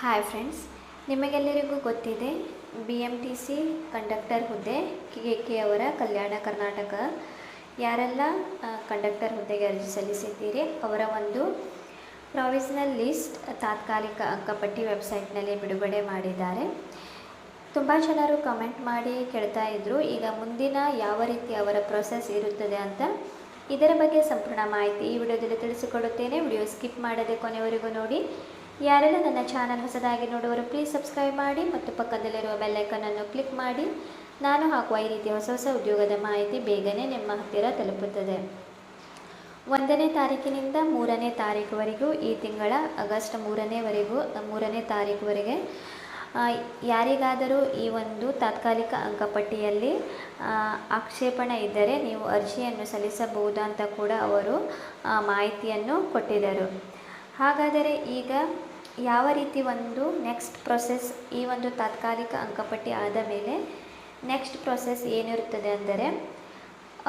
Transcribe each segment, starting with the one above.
Hi friends ನಿಮಗೆಲ್ಲರಿಗೂ ಗೊತ್ತಿದೆ B M T C conductor ಹುದ್ದೆ ಕೆ ಕೆ ಅವರ ಕಲ್ಯಾಣ ಕರ್ನಾಟಕ. ಯಾರೆಲ್ಲ ಕಂಡಕ್ಟರ್ ಹುದ್ದೆಗೆ ಅರ್ಜಿ ಸಲ್ಲಿಸಿದ್ದೀರಿ, ಅವರ ಒಂದು ಪ್ರಾವಿಷನಲ್ ಲಿಸ್ಟ್ ತಾತ್ಕಾಲಿಕ ಅಂಕಪಟ್ಟಿ ವೆಬ್ಸೈಟ್ನಲ್ಲಿ ಬಿಡುಗಡೆ ಮಾಡಿದ್ದಾರೆ. ತುಂಬ ಜನರು ಕಮೆಂಟ್ ಮಾಡಿ ಕೇಳ್ತಾ ಇದ್ದರು ಈಗ ಮುಂದಿನ ಯಾವ ರೀತಿ ಅವರ ಪ್ರೊಸೆಸ್ ಇರುತ್ತದೆ ಅಂತ. ಇದರ ಬಗ್ಗೆ ಸಂಪೂರ್ಣ ಮಾಹಿತಿ ಈ ವಿಡಿಯೋದಲ್ಲಿ ತಿಳಿಸಿಕೊಡುತ್ತೇನೆ. ವಿಡಿಯೋ ಸ್ಕಿಪ್ ಮಾಡದೆ ಕೊನೆವರೆಗೂ ನೋಡಿ. ಯಾರೆಲ್ಲ ನನ್ನ ಚಾನಲ್ ಹೊಸದಾಗಿ ನೋಡುವರು ಪ್ಲೀಸ್ ಸಬ್ಸ್ಕ್ರೈಬ್ ಮಾಡಿ ಮತ್ತು ಪಕ್ಕದಲ್ಲಿರುವ ಬೆಲ್ಲೈಕನನ್ನು ಕ್ಲಿಕ್ ಮಾಡಿ. ನಾನು ಹಾಕುವ ಈ ರೀತಿಯ ಹೊಸ ಹೊಸ ಉದ್ಯೋಗದ ಮಾಹಿತಿ ಬೇಗನೆ ನಿಮ್ಮ ಹತ್ತಿರ ತಲುಪುತ್ತದೆ. ಒಂದನೇ ತಾರೀಕಿನಿಂದ ಮೂರನೇ ತಾರೀಕುವರೆಗೂ ಈ ತಿಂಗಳ ಆಗಸ್ಟ್ ಮೂರನೇವರೆಗೂ ಮೂರನೇ ತಾರೀಕುವರೆಗೆ ಯಾರಿಗಾದರೂ ಈ ಒಂದು ತಾತ್ಕಾಲಿಕ ಅಂಕಪಟ್ಟಿಯಲ್ಲಿ ಆಕ್ಷೇಪಣೆ ಇದ್ದರೆ ನೀವು ಅರ್ಜಿಯನ್ನು ಸಲ್ಲಿಸಬಹುದು ಅಂತ ಕೂಡ ಅವರು ಮಾಹಿತಿಯನ್ನು ಕೊಟ್ಟಿದ್ದರು. ಹಾಗಾದರೆ ಈಗ ಯಾವ ರೀತಿ ಒಂದು ನೆಕ್ಸ್ಟ್ ಪ್ರೊಸೆಸ್ ಈ ಒಂದು ತಾತ್ಕಾಲಿಕ ಅಂಕಪಟ್ಟಿ ಆದ ಮೇಲೆ ನೆಕ್ಸ್ಟ್ ಪ್ರೊಸೆಸ್ ಏನಿರುತ್ತದೆ ಅಂದರೆ,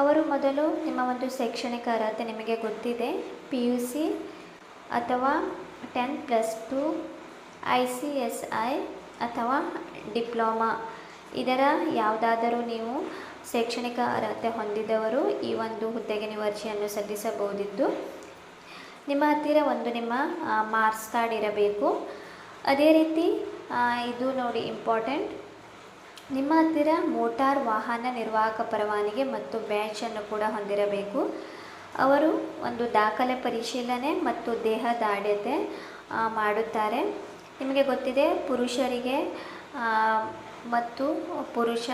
ಅವರು ಮೊದಲು ನಿಮ್ಮ ಒಂದು ಶೈಕ್ಷಣಿಕ ಅರ್ಹತೆ ನಿಮಗೆ ಗೊತ್ತಿದೆ ಪಿ ಯು ಸಿ ಅಥವಾ ten plus two I C S I ಅಥವಾ ಡಿಪ್ಲೊಮಾ. ಇದರ ಯಾವುದಾದರೂ ನೀವು ಶೈಕ್ಷಣಿಕ ಅರ್ಹತೆ ಹೊಂದಿದವರು ಈ ಒಂದು ಹುದ್ದೆಗೆ ನೀವು ಅರ್ಜಿಯನ್ನು ಸಲ್ಲಿಸಬಹುದಿತ್ತು. ನಿಮ್ಮ ಹತ್ತಿರ ಒಂದು ನಿಮ್ಮ ಮಾರ್ಕ್ಸ್ ಕಾರ್ಡ್ ಇರಬೇಕು. ಅದೇ ರೀತಿ ಇದು ನೋಡಿ ಇಂಪಾರ್ಟೆಂಟ್. ನಿಮ್ಮ ಹತ್ತಿರ ಮೋಟಾರ್ ವಾಹನ ನಿರ್ವಾಹಕ ಪರವಾನಿಗೆ ಮತ್ತು ಬ್ಯಾಚನ್ನು ಕೂಡ ಹೊಂದಿರಬೇಕು. ಅವರು ಒಂದು ದಾಖಲೆ ಪರಿಶೀಲನೆ ಮತ್ತು ದೇಹ ದಾಢ್ಯತೆ ಮಾಡುತ್ತಾರೆ. ನಿಮಗೆ ಗೊತ್ತಿದೆ, ಪುರುಷರಿಗೆ ಮತ್ತು ಪುರುಷ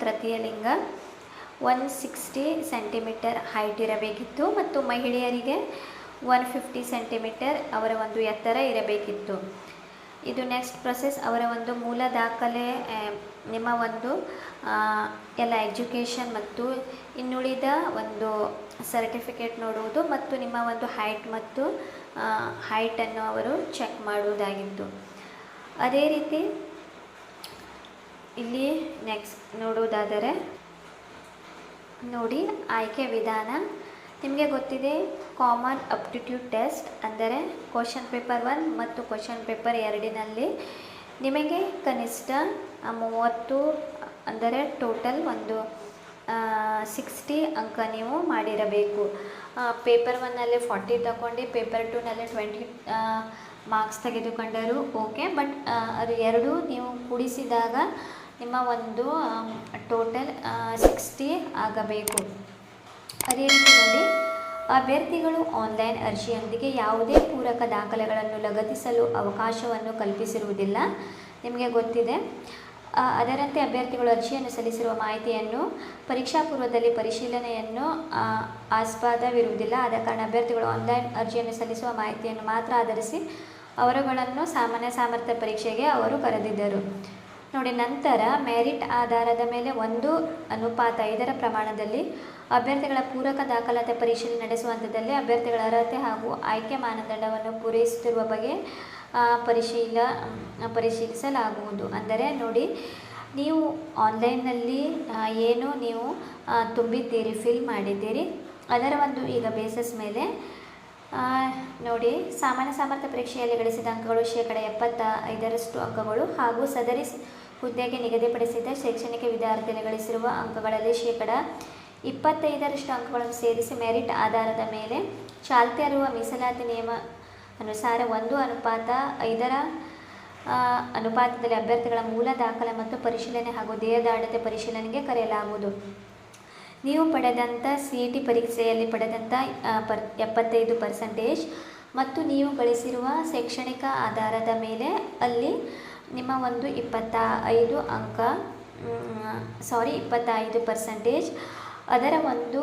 ತೃತೀಯ ಲಿಂಗ ಒನ್ ಸಿಕ್ಸ್ಟಿ ಸೆಂಟಿಮೀಟರ್ ಹೈಟ್ ಇರಬೇಕಿತ್ತು. ಮತ್ತು ಮಹಿಳೆಯರಿಗೆ ಒನ್ ಫಿಫ್ಟಿ ಸೆಂಟಿಮೀಟರ್ ಅವರ ಒಂದು ಎತ್ತರ ಇರಬೇಕಿತ್ತು. ಇದು ನೆಕ್ಸ್ಟ್ ಪ್ರೊಸೆಸ್ ಅವರ ಒಂದು ಮೂಲ ದಾಖಲೆ ನಿಮ್ಮ ಒಂದು ಎಲ್ಲ ಎಜುಕೇಷನ್ ಮತ್ತು ಇನ್ನುಳಿದ ಒಂದು ಸರ್ಟಿಫಿಕೇಟ್ ನೋಡುವುದು ಮತ್ತು ನಿಮ್ಮ ಒಂದು ಹೈಟ್ ಮತ್ತು ಹೈಟನ್ನು ಅವರು ಚೆಕ್ ಮಾಡುವುದಾಗಿತ್ತು. ಅದೇ ರೀತಿ ಇಲ್ಲಿ ನೆಕ್ಸ್ಟ್ ನೋಡುವುದಾದರೆ ನೋಡಿ, ಆಯ್ಕೆ ವಿಧಾನ. ನಿಮಗೆ ಗೊತ್ತಿದೆ ಕಾಮನ್ ಅಪ್ಟಿಟ್ಯೂಡ್ ಟೆಸ್ಟ್ ಅಂದರೆ ಕ್ವಶನ್ ಪೇಪರ್ ಒನ್ ಮತ್ತು ಕ್ವಶನ್ ಪೇಪರ್ ಎರಡಿನಲ್ಲಿ ನಿಮಗೆ ಕನಿಷ್ಠ ಮೂವತ್ತು ಅಂದರೆ ಟೋಟಲ್ ಒಂದು ಸಿಕ್ಸ್ಟಿ ಅಂಕ ನೀವು ಮಾಡಿರಬೇಕು. ಪೇಪರ್ ಒನ್ನಲ್ಲಿ ಫಾರ್ಟಿ ತಗೊಂಡು ಪೇಪರ್ ಟೂನಲ್ಲಿ ಟ್ವೆಂಟಿ ಮಾರ್ಕ್ಸ್ ತೆಗೆದುಕೊಂಡರು ಓಕೆ ಬಟ್ ಅದು ಎರಡು ನೀವು ಕೂಡಿಸಿದಾಗ ನಿಮ್ಮ ಒಂದು ಟೋಟಲ್ ಸಿಕ್ಸ್ಟಿ ಆಗಬೇಕು. ಅದೇ ರೀತಿ ನೋಡಿ, ಅಭ್ಯರ್ಥಿಗಳು ಆನ್ಲೈನ್ ಅರ್ಜಿಯೊಂದಿಗೆ ಯಾವುದೇ ಪೂರಕ ದಾಖಲೆಗಳನ್ನು ಲಗತ್ತಿಸಲು ಅವಕಾಶವನ್ನು ಕಲ್ಪಿಸಿರುವುದಿಲ್ಲ. ನಿಮಗೆ ಗೊತ್ತಿದೆ. ಅದರಂತೆ ಅಭ್ಯರ್ಥಿಗಳು ಅರ್ಜಿಯನ್ನು ಸಲ್ಲಿಸಿರುವ ಮಾಹಿತಿಯನ್ನು ಪರೀಕ್ಷಾ ಪೂರ್ವದಲ್ಲಿ ಪರಿಶೀಲನೆಯನ್ನು ಆಸ್ಪದವಿರುವುದಿಲ್ಲ. ಆದ ಕಾರಣ ಅಭ್ಯರ್ಥಿಗಳು ಆನ್ಲೈನ್ ಅರ್ಜಿಯನ್ನು ಸಲ್ಲಿಸುವ ಮಾಹಿತಿಯನ್ನು ಮಾತ್ರ ಆಧರಿಸಿ ಅವರುಗಳನ್ನು ಸಾಮಾನ್ಯ ಸಾಮರ್ಥ್ಯ ಪರೀಕ್ಷೆಗೆ ಅವರು ಕರೆದಿದ್ದರು. ನೋಡಿ, ನಂತರ ಮೆರಿಟ್ ಆಧಾರದ ಮೇಲೆ ಒಂದು ಅನುಪಾತ ಐದರ ಪ್ರಮಾಣದಲ್ಲಿ ಅಭ್ಯರ್ಥಿಗಳ ಪೂರಕ ದಾಖಲಾತಿ ಪರಿಶೀಲನೆ ನಡೆಸುವ ಹಂತದಲ್ಲಿ ಅಭ್ಯರ್ಥಿಗಳ ಅರ್ಹತೆ ಹಾಗೂ ಆಯ್ಕೆ ಮಾನದಂಡವನ್ನು ಪೂರೈಸುತ್ತಿರುವ ಬಗ್ಗೆ ಪರಿಶೀಲ ಪರಿಶೀಲಿಸಲಾಗುವುದು. ಅಂದರೆ ನೋಡಿ, ನೀವು ಆನ್ಲೈನ್ನಲ್ಲಿ ಏನು ನೀವು ತುಂಬಿದ್ದೀರಿ, ಫಿಲ್ ಮಾಡಿದ್ದೀರಿ, ಅದರ ಒಂದು ಈಗ ಬೇಸಸ್ ಮೇಲೆ ನೋಡಿ, ಸಾಮಾನ್ಯ ಸಾಮರ್ಥ್ಯ ಪರೀಕ್ಷೆಯಲ್ಲಿ ಗಳಿಸಿದ ಅಂಕಗಳು ಶೇಕಡ ಎಪ್ಪತ್ತ ಐದರಷ್ಟು ಅಂಕಗಳು ಹಾಗೂ ಸದರಿ ಹುದ್ದೆಗೆ ನಿಗದಿಪಡಿಸಿದ ಶೈಕ್ಷಣಿಕ ವಿದ್ಯಾರ್ಥಿಗಳು ಗಳಿಸಿರುವ ಅಂಕಗಳಲ್ಲಿ ಶೇಕಡ ಇಪ್ಪತ್ತೈದರಷ್ಟು ಅಂಕಗಳನ್ನು ಸೇರಿಸಿ ಮೆರಿಟ್ ಆಧಾರದ ಮೇಲೆ ಚಾಲ್ತಿಯಲ್ಲಿರುವ ಮೀಸಲಾತಿ ನಿಯಮ ಅನುಸಾರ ಒಂದು ಅನುಪಾತ ಐದರ ಅನುಪಾತದಲ್ಲಿ ಅಭ್ಯರ್ಥಿಗಳ ಮೂಲ ದಾಖಲೆ ಮತ್ತು ಪರಿಶೀಲನೆ ಹಾಗೂ ದೇಹದಾಢ್ಯತೆ ಪರಿಶೀಲನೆಗೆ ಕರೆಯಲಾಗುವುದು. ನೀವು ಪಡೆದಂಥ ಸಿ ಇ ಟಿ ಪರೀಕ್ಷೆಯಲ್ಲಿ ಪಡೆದಂಥ ಪರ್, ಎಪ್ಪತ್ತೈದು ಪರ್ಸೆಂಟೇಜ್ ಮತ್ತು ನೀವು ಗಳಿಸಿರುವ ಶೈಕ್ಷಣಿಕ ಆಧಾರದ ಮೇಲೆ ಅಲ್ಲಿ ನಿಮ್ಮ ಒಂದು ಇಪ್ಪತ್ತ ಐದು ಅಂಕ ಸಾರಿ ಇಪ್ಪತ್ತೈದು ಪರ್ಸೆಂಟೇಜ್ ಅದರ ಒಂದು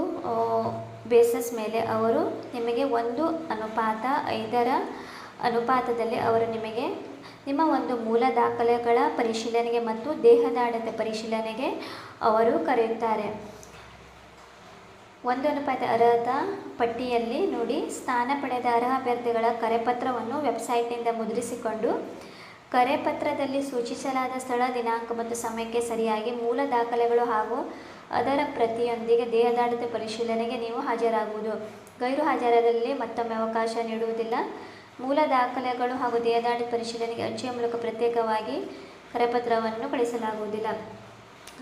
ಬೇಸಸ್ ಮೇಲೆ ಅವರು ನಿಮಗೆ ಒಂದು ಅನುಪಾತ, ಐದರ ಅನುಪಾತದಲ್ಲಿ ಅವರು ನಿಮಗೆ ನಿಮ್ಮ ಒಂದು ಮೂಲ ದಾಖಲೆಗಳ ಪರಿಶೀಲನೆಗೆ ಮತ್ತು ದೇಹದಾಢ್ಯತೆ ಪರಿಶೀಲನೆಗೆ ಅವರು ಕರೆಯುತ್ತಾರೆ. ಒಂದು ಅನುಪಾತ ಅರ್ಹತ ಪಟ್ಟಿಯಲ್ಲಿ ನೋಡಿ, ಸ್ಥಾನ ಪಡೆದ ಅರ್ಹ ಅಭ್ಯರ್ಥಿಗಳ ಕರೆಪತ್ರವನ್ನು ವೆಬ್ಸೈಟ್ನಿಂದ ಮುದ್ರಿಸಿಕೊಂಡು ಕರೆಪತ್ರದಲ್ಲಿ ಸೂಚಿಸಲಾದ ಸ್ಥಳ ದಿನಾಂಕ ಮತ್ತು ಸಮಯಕ್ಕೆ ಸರಿಯಾಗಿ ಮೂಲ ದಾಖಲೆಗಳು ಹಾಗೂ ಅದರ ಪ್ರತಿಯೊಂದಿಗೆ ದೇಹದಾಢ್ಯತೆ ಪರಿಶೀಲನೆಗೆ ನೀವು ಹಾಜರಾಗುವುದು. ಗೈರು ಹಾಜರಾದಲ್ಲಿ ಮತ್ತೊಮ್ಮೆ ಅವಕಾಶ ನೀಡುವುದಿಲ್ಲ. ಮೂಲ ದಾಖಲೆಗಳು ಹಾಗೂ ದೇಹದಾಢ್ಯ ಪರಿಶೀಲನೆಗೆ ಅರ್ಜಿಯ ಮೂಲಕ ಪ್ರತ್ಯೇಕವಾಗಿ ಕರೆಪತ್ರವನ್ನು ಕಳಿಸಲಾಗುವುದಿಲ್ಲ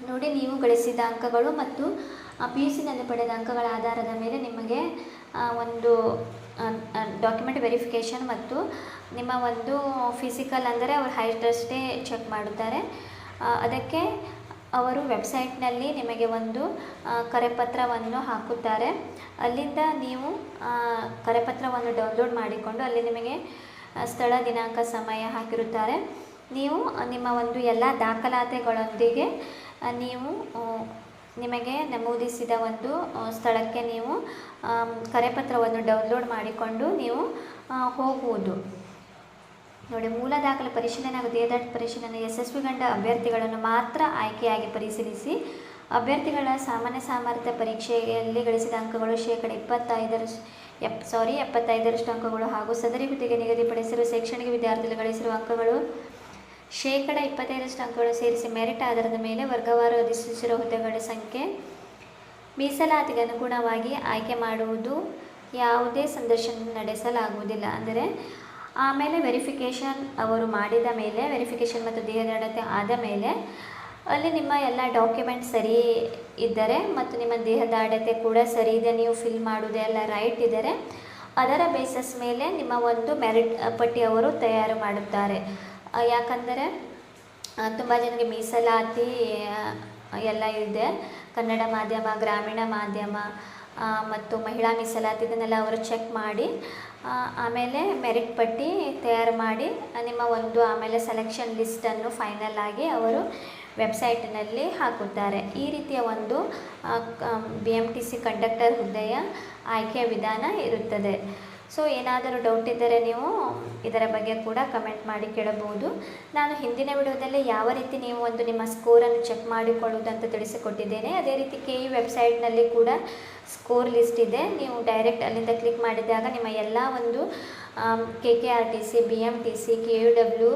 ನೋಡಿ, ನೀವು ಗಳಿಸಿದ ಅಂಕಗಳು ಮತ್ತು ಪಿ ಯು ಸಿನಲ್ಲಿ ಪಡೆದ ಅಂಕಗಳ ಆಧಾರದ ಮೇಲೆ ನಿಮಗೆ ಒಂದು ಡಾಕ್ಯುಮೆಂಟ್ ವೆರಿಫಿಕೇಷನ್ ಮತ್ತು ನಿಮ್ಮ ಒಂದು ಫಿಸಿಕಲ್ ಅಂದರೆ ಅವರು ಹೈಟ್ ಅಷ್ಟೇ ಚೆಕ್ ಮಾಡುತ್ತಾರೆ. ಅದಕ್ಕೆ ಅವರು ವೆಬ್ಸೈಟ್ನಲ್ಲಿ ನಿಮಗೆ ಒಂದು ಕರೆಪತ್ರವನ್ನು ಹಾಕುತ್ತಾರೆ. ಅಲ್ಲಿಂದ ನೀವು ಕರೆಪತ್ರವನ್ನು ಡೌನ್ಲೋಡ್ ಮಾಡಿಕೊಂಡು ಅಲ್ಲಿ ನಿಮಗೆ ಸ್ಥಳ ದಿನಾಂಕ ಸಮಯ ಹಾಕಿರುತ್ತಾರೆ. ನೀವು ನಿಮ್ಮ ಒಂದು ಎಲ್ಲ ದಾಖಲಾತಿಗಳೊಂದಿಗೆ ನೀವು ನಿಮಗೆ ನಮೂದಿಸಿದ ಒಂದು ಸ್ಥಳಕ್ಕೆ ನೀವು ಕರೆಪತ್ರವನ್ನು ಡೌನ್ಲೋಡ್ ಮಾಡಿಕೊಂಡು ನೀವು ಹೋಗುವುದು. ನೋಡಿ, ಮೂಲ ದಾಖಲೆ ಪರಿಶೀಲನೆ ಹಾಗೂ ದೇಹದಾಟ ಪರಿಶೀಲನೆ ಯಶಸ್ವಿಗೊಂಡ ಅಭ್ಯರ್ಥಿಗಳನ್ನು ಮಾತ್ರ ಆಯ್ಕೆಯಾಗಿ ಪರಿಶೀಲಿಸಿ, ಅಭ್ಯರ್ಥಿಗಳ ಸಾಮಾನ್ಯ ಸಾಮರ್ಥ್ಯ ಪರೀಕ್ಷೆಯಲ್ಲಿ ಗಳಿಸಿದ ಅಂಕಗಳು ಶೇಕಡ ಇಪ್ಪತ್ತೈದರಷ್ಟು ಎಪ್ ಸಾರಿ ಎಪ್ಪತ್ತೈದರಷ್ಟು ಅಂಕಗಳು ಹಾಗೂ ಸದರಿ ಹುದ್ದೆಗೆ ನಿಗದಿಪಡಿಸಿರುವ ಶೈಕ್ಷಣಿಕ ವಿದ್ಯಾರ್ಥಿಗಳು ಗಳಿಸಿರುವ ಅಂಕಗಳು ಶೇಕಡ ಇಪ್ಪತ್ತೈದರಷ್ಟು ಅಂಕಗಳು ಸೇರಿಸಿ ಮೆರಿಟ್ ಆಧಾರದ ಮೇಲೆ ವರ್ಗವಾರು ಅಧಿಸೂಚಿಸಿರುವ ಹುದ್ದೆಗಳ ಸಂಖ್ಯೆ, ಮೀಸಲಾತಿಗೆ ಅನುಗುಣವಾಗಿ ಆಯ್ಕೆ ಮಾಡುವುದು ಯಾವುದೇ ಸಂದರ್ಶನ ನಡೆಸಲಾಗುವುದಿಲ್ಲ. ಅಂದರೆ, ಆಮೇಲೆ ವೆರಿಫಿಕೇಷನ್ ಅವರು ಮಾಡಿದ ಮೇಲೆ ವೆರಿಫಿಕೇಷನ್ ಮತ್ತು ದೇಹದಾಡತೆ ಆದ ಮೇಲೆ, ಅಲ್ಲಿ ನಿಮ್ಮ ಎಲ್ಲ ಡಾಕ್ಯುಮೆಂಟ್ ಸರಿ ಇದ್ದರೆ ಮತ್ತು ನಿಮ್ಮ ದೇಹದಾಡತೆ ಕೂಡ ಸರಿ ಇದೆ, ನೀವು ಫಿಲ್ ಮಾಡುವುದೆಲ್ಲ ರೈಟ್ ಇದ್ದರೆ, ಅದರ ಬೇಸಸ್ ಮೇಲೆ ನಿಮ್ಮ ಒಂದು ಮೆರಿಟ್ ಪಟ್ಟಿ ಅವರು ತಯಾರು ಮಾಡುತ್ತಾರೆ. ಯಾಕಂದರೆ ತುಂಬ ಜನರಿಗೆ ಮೀಸಲಾತಿ ಎಲ್ಲ ಇದೆ. ಕನ್ನಡ ಮಾಧ್ಯಮ, ಗ್ರಾಮೀಣ ಮಾಧ್ಯಮ ಮತ್ತು ಮಹಿಳಾ ಮೀಸಲಾತಿ ಇದನ್ನೆಲ್ಲ ಅವರು ಚೆಕ್ ಮಾಡಿ ಆಮೇಲೆ ಮೆರಿಟ್ ಪಟ್ಟಿ ತಯಾರು ಮಾಡಿ, ನಿಮ್ಮ ಒಂದು ಆಮೇಲೆ ಸೆಲೆಕ್ಷನ್ ಲಿಸ್ಟನ್ನು ಫೈನಲ್ ಆಗಿ ಅವರು ವೆಬ್ಸೈಟ್ನಲ್ಲಿ ಹಾಕುತ್ತಾರೆ. ಈ ರೀತಿಯ ಒಂದು B M T C conductor ಹುದ್ದೆಯ ಆಯ್ಕೆಯ ವಿಧಾನ ಇರುತ್ತದೆ. ಸೊ ಏನಾದರೂ ಡೌಟ್ ಇದ್ದರೆ ನೀವು ಇದರ ಬಗ್ಗೆ ಕೂಡ ಕಮೆಂಟ್ ಮಾಡಿ ಕೇಳಬಹುದು. ನಾನು ಹಿಂದಿನ ವಿಡಿಯೋದಲ್ಲಿ ಯಾವ ರೀತಿ ನೀವು ಒಂದು ನಿಮ್ಮ ಸ್ಕೋರನ್ನು ಚೆಕ್ ಮಾಡಿಕೊಳ್ಳುವುದಂತ ತಿಳಿಸಿಕೊಟ್ಟಿದ್ದೇನೆ. ಅದೇ ರೀತಿ ಕೆ ಇ ವೆಬ್ಸೈಟ್ನಲ್ಲಿ ಕೂಡ ಸ್ಕೋರ್ ಲಿಸ್ಟ್ ಇದೆ. ನೀವು ಡೈರೆಕ್ಟ್ ಅಲ್ಲಿಂದ ಕ್ಲಿಕ್ ಮಾಡಿದಾಗ ನಿಮ್ಮ ಎಲ್ಲ ಒಂದು K K R T C B M T C K U W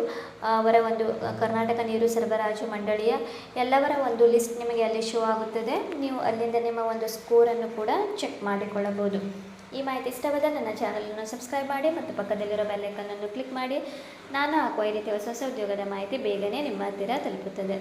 ಅವರ ಒಂದು ಕರ್ನಾಟಕ ನೀರು ಸರಬರಾಜು ಮಂಡಳಿಯ ಎಲ್ಲವರ ಒಂದು ಲಿಸ್ಟ್ ನಿಮಗೆ ಅಲ್ಲಿ ಶೋ ಆಗುತ್ತದೆ. ನೀವು ಅಲ್ಲಿಂದ ನಿಮ್ಮ ಒಂದು ಸ್ಕೋರನ್ನು ಕೂಡ ಚೆಕ್ ಮಾಡಿಕೊಳ್ಳಬಹುದು. ಈ ಮಾಹಿತಿ ಇಷ್ಟವಾದ ನನ್ನ ಚಾನಲನ್ನು ಸಬ್ಸ್ಕ್ರೈಬ್ ಮಾಡಿ ಮತ್ತು ಪಕ್ಕದಲ್ಲಿರೋ ಬೆಲ್ಲೈಕನ್ನನ್ನು ಕ್ಲಿಕ್ ಮಾಡಿ. ನಾನು ಹಾಕುವ ಈ ರೀತಿಯ ಹೊಸ ಹೊಸ ಉದ್ಯೋಗದ ಮಾಹಿತಿ ಬೇಗನೆ ನಿಮ್ಮ ಹತ್ತಿರ ತಲುಪುತ್ತದೆ.